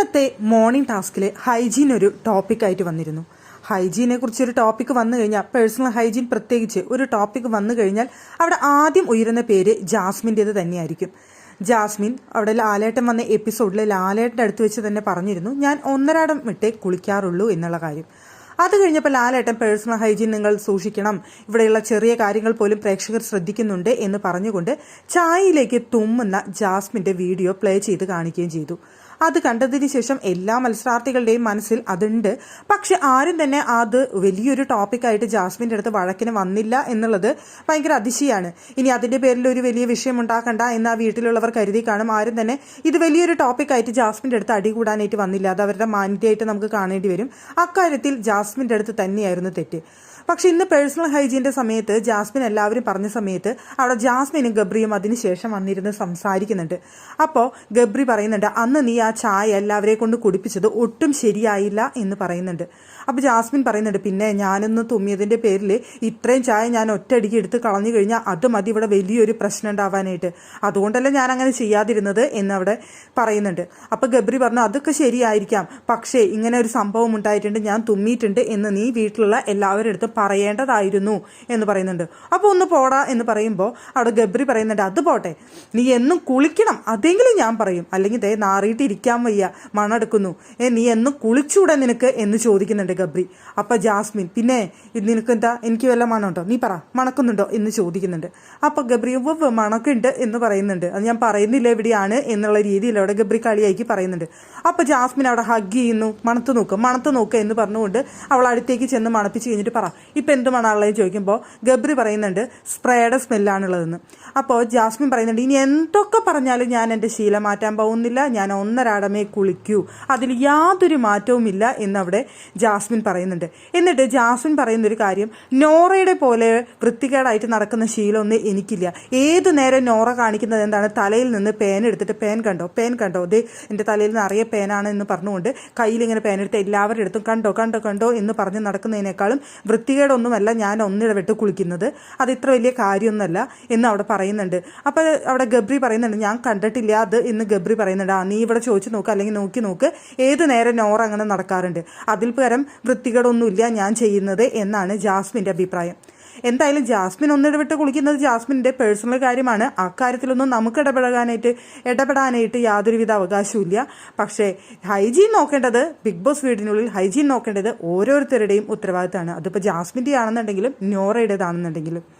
ഇന്നത്തെ മോർണിംഗ് ടാസ്കിൽ ഹൈജീൻ ഒരു ടോപ്പിക്കായിട്ട് വന്നിരുന്നു. ഹൈജീനെ കുറിച്ച് ഒരു ടോപ്പിക് വന്നു കഴിഞ്ഞാൽ പേഴ്സണൽ ഹൈജീൻ പ്രത്യേകിച്ച് ഒരു ടോപ്പിക് വന്നു കഴിഞ്ഞാൽ അവിടെ ആദ്യം ഉയരുന്ന പേര് ജാസ്മിന്റേത് തന്നെയായിരിക്കും. ജാസ്മിൻ അവിടെ ലാലേട്ടൻ വന്ന എപ്പിസോഡിൽ ലാലേട്ടന്റെ അടുത്ത് വെച്ച് തന്നെ പറഞ്ഞിരുന്നു ഞാൻ ഒന്നരാടം വിട്ടേ കുളിക്കാറുള്ളൂ എന്നുള്ള കാര്യം. അത് കഴിഞ്ഞപ്പോൾ ലാലേട്ടൻ പേഴ്സണൽ ഹൈജീൻ നിങ്ങൾ സൂക്ഷിക്കണം. ഇവിടെയുള്ള ചെറിയ കാര്യങ്ങൾ പോലും പ്രേക്ഷകർ ശ്രദ്ധിക്കുന്നുണ്ട് എന്ന് പറഞ്ഞുകൊണ്ട് ചായയിലേക്ക് തുമ്മുന്ന ജാസ്മിന്റെ വീഡിയോ പ്ലേ ചെയ്ത് കാണിക്കുകയും ചെയ്തു. അത് കണ്ടതിന് ശേഷം എല്ലാ മത്സരാർത്ഥികളുടെയും മനസ്സിൽ അതുണ്ട്. പക്ഷെ ആരും തന്നെ അത് വലിയൊരു ടോപ്പിക്കായിട്ട് ജാസ്മിന്റെ അടുത്ത് വഴക്കിന് വന്നില്ല എന്നുള്ളത് ഭയങ്കര അതിശയാണ് ഇനി അതിന്റെ പേരിൽ ഒരു വലിയ വിഷയം ഉണ്ടാക്കണ്ട എന്ന് ആ വീട്ടിലുള്ളവർ കരുതി കാണും. ആരും തന്നെ ഇത് വലിയൊരു ടോപ്പിക്കായിട്ട് ജാസ്മിന്റെ അടുത്ത് അടി കൂടാനായിട്ട് വന്നില്ല. അത് അവരുടെ മാന്യമായിട്ട് നമുക്ക് കാണേണ്ടി വരും. അക്കാര്യത്തിൽ ജാസ്മിന്റെ അടുത്ത് തന്നെയായിരുന്നു തെറ്റ്. പക്ഷെ ഇന്ന് പേഴ്സണൽ ഹൈജീന്റെ സമയത്ത് ജാസ്മിൻ എല്ലാവരും പറഞ്ഞ സമയത്ത് അവിടെ ജാസ്മിനും ഗബ്രിയും അതിനുശേഷം വന്നിരുന്ന് സംസാരിക്കുന്നുണ്ട്. അപ്പോൾ ഗബ്രി പറയുന്നുണ്ട് അന്ന് നീ ആ ചായ എല്ലാവരെ കൊണ്ട് കുടിപ്പിച്ചത് ഒട്ടും ശരിയായില്ല എന്ന് പറയുന്നുണ്ട്. അപ്പോൾ ജാസ്മിൻ പറയുന്നുണ്ട് പിന്നെ ഞാനൊന്ന് തുമ്മിയതിന്റെ പേരിൽ ഇത്രയും ചായ ഞാൻ ഒറ്റയടിക്ക് എടുത്ത് കളഞ്ഞു കഴിഞ്ഞാൽ അത് മതി ഇവിടെ വലിയൊരു പ്രശ്നം ഉണ്ടാവാനായിട്ട്. അതുകൊണ്ടല്ല ഞാൻ അങ്ങനെ ചെയ്യാതിരുന്നത് എന്നവിടെ പറയുന്നുണ്ട്. അപ്പോൾ ഗബ്രി പറഞ്ഞു അതൊക്കെ ശരിയായിരിക്കാം പക്ഷേ ഇങ്ങനെ ഒരു സംഭവം ഉണ്ടായിട്ടുണ്ട് ഞാൻ തുമ്മിയിട്ടുണ്ട് എന്ന് നീ വീട്ടിലുള്ള എല്ലാവരുടെ അടുത്തും പറയേണ്ടതായിരുന്നു എന്ന് പറയുന്നുണ്ട്. അപ്പോൾ ഒന്ന് പോടാ എന്ന് പറയുമ്പോൾ അവിടെ ഗബ്രി പറയുന്നുണ്ട് അത് പോട്ടെ നീ എന്നും കുളിക്കണം അതെങ്കിലും ഞാൻ പറയും. അല്ലെങ്കിൽ ദേ നാറിയിട്ട് ഇരിക്കാൻ വയ്യ മണടുക്കുന്നു ഏ നീ എന്നും കുളിച്ചൂടെ നിനക്ക് എന്ന് ചോദിക്കുന്നുണ്ട് ഗബ്രി. അപ്പം ജാസ്മിൻ പിന്നെ നിനക്ക് എന്താ എനിക്ക് വല്ല മണമുണ്ടോ? നീ പറ മണക്കുന്നുണ്ടോ? എന്ന് ചോദിക്കുന്നുണ്ട്. അപ്പം ഗബ്രി ഉവ്വ് മണക്കുണ്ട് എന്ന് പറയുന്നുണ്ട്. അത് ഞാൻ പറയുന്നില്ല എവിടെയാണ് എന്നുള്ള രീതിയിൽ അവിടെ ഗബ്രി കളിയാക്കി പറയുന്നുണ്ട്. അപ്പം ജാസ്മിൻ അവിടെ ഹഗ് ചെയ്യുന്നു മണത്ത് നോക്ക് മണത്ത് നോക്കുക എന്ന് പറഞ്ഞുകൊണ്ട് അവൾ അടുത്തേക്ക് ചെന്ന് മണപ്പിച്ച് കഴിഞ്ഞിട്ട് പറ ഇപ്പം എന്ത് മണാളെന്ന് ചോദിക്കുമ്പോൾ ഗബ്രി പറയുന്നുണ്ട് സ്പ്രേയുടെ സ്മെല്ലാണുള്ളതെന്ന്. അപ്പോൾ ജാസ്മിൻ പറയുന്നുണ്ട് ഇനി എന്തൊക്കെ പറഞ്ഞാലും ഞാൻ എന്റെ ശീലം മാറ്റാൻ പോകുന്നില്ല ഞാൻ ഒന്നരാടമേ കുളിക്കൂ? അതിൽ യാതൊരു മാറ്റവുമില്ല എന്നവിടെ ജാസ്മിൻ പറയുന്നുണ്ട്. എന്നിട്ട് ജാസ്മിൻ പറയുന്നൊരു കാര്യം നോറയുടെ പോലെ വൃത്തികേടായിട്ട് നടക്കുന്ന ശീലമൊന്നും എനിക്കില്ല. ഏത് നേരം നോറ കാണിക്കുന്നത് എന്താണ്? തലയിൽ നിന്ന് പേൻ എടുത്തിട്ട് പേൻ കണ്ടോ? പേൻ കണ്ടോ? ദേ എന്റെ തലയിൽ നിന്ന് നിറയെ പേനാണ് എന്ന് പറഞ്ഞുകൊണ്ട് പേൻ എടുത്ത് എല്ലാവരുടെ അടുത്തും കണ്ടോ കണ്ടോ കണ്ടോ എന്ന് പറഞ്ഞ് നടക്കുന്നതിനേക്കാളും വൃത്തികേടൊന്നുമല്ല ഞാൻ ഒന്നിടവിട്ട് കുളിക്കുന്നത്. അത് ഇത്ര വലിയ കാര്യമൊന്നുമല്ല എന്ന് അവിടെ പറയുന്നുണ്ട്. അപ്പോൾ അവിടെ ഗബ്രി പറയുന്നുണ്ട് ഞാൻ കണ്ടിട്ടില്ല അത് എന്ന് ഗബ്രി പറയുന്നുണ്ട്. ആ നീ ഇവിടെ ചോദിച്ചു നോക്ക് അല്ലെങ്കിൽ നോക്കി നോക്ക് ഏത് നേരം നോറ അങ്ങനെ നടക്കാറുണ്ട്. അതിൽ പകരം വൃത്തികേടൊന്നുമില്ല ഞാൻ ചെയ്യുന്നത് എന്നാണ് ജാസ്മിന്റെ അഭിപ്രായം. എന്തായാലും ജാസ്മിൻ ഒന്നിടവിട്ട് കുളിക്കുന്നത് ജാസ്മിന്റെ പേഴ്സണൽ കാര്യമാണ്. ആ കാര്യത്തിലൊന്നും നമുക്ക് ഇടപെടാനായിട്ട് ഇടപെടാനായിട്ട് യാതൊരുവിധ അവകാശവും പക്ഷേ ഹൈജീൻ നോക്കേണ്ടത് ബിഗ് ബോസ് വീടിനുള്ളിൽ ഹൈജീൻ നോക്കേണ്ടത് ഓരോരുത്തരുടെയും ഉത്തരവാദിത്തമാണ്. അതിപ്പോൾ ജാസ്മിന്റെ ആണെന്നുണ്ടെങ്കിലും നോറയുടേതാണെന്നുണ്ടെങ്കിലും.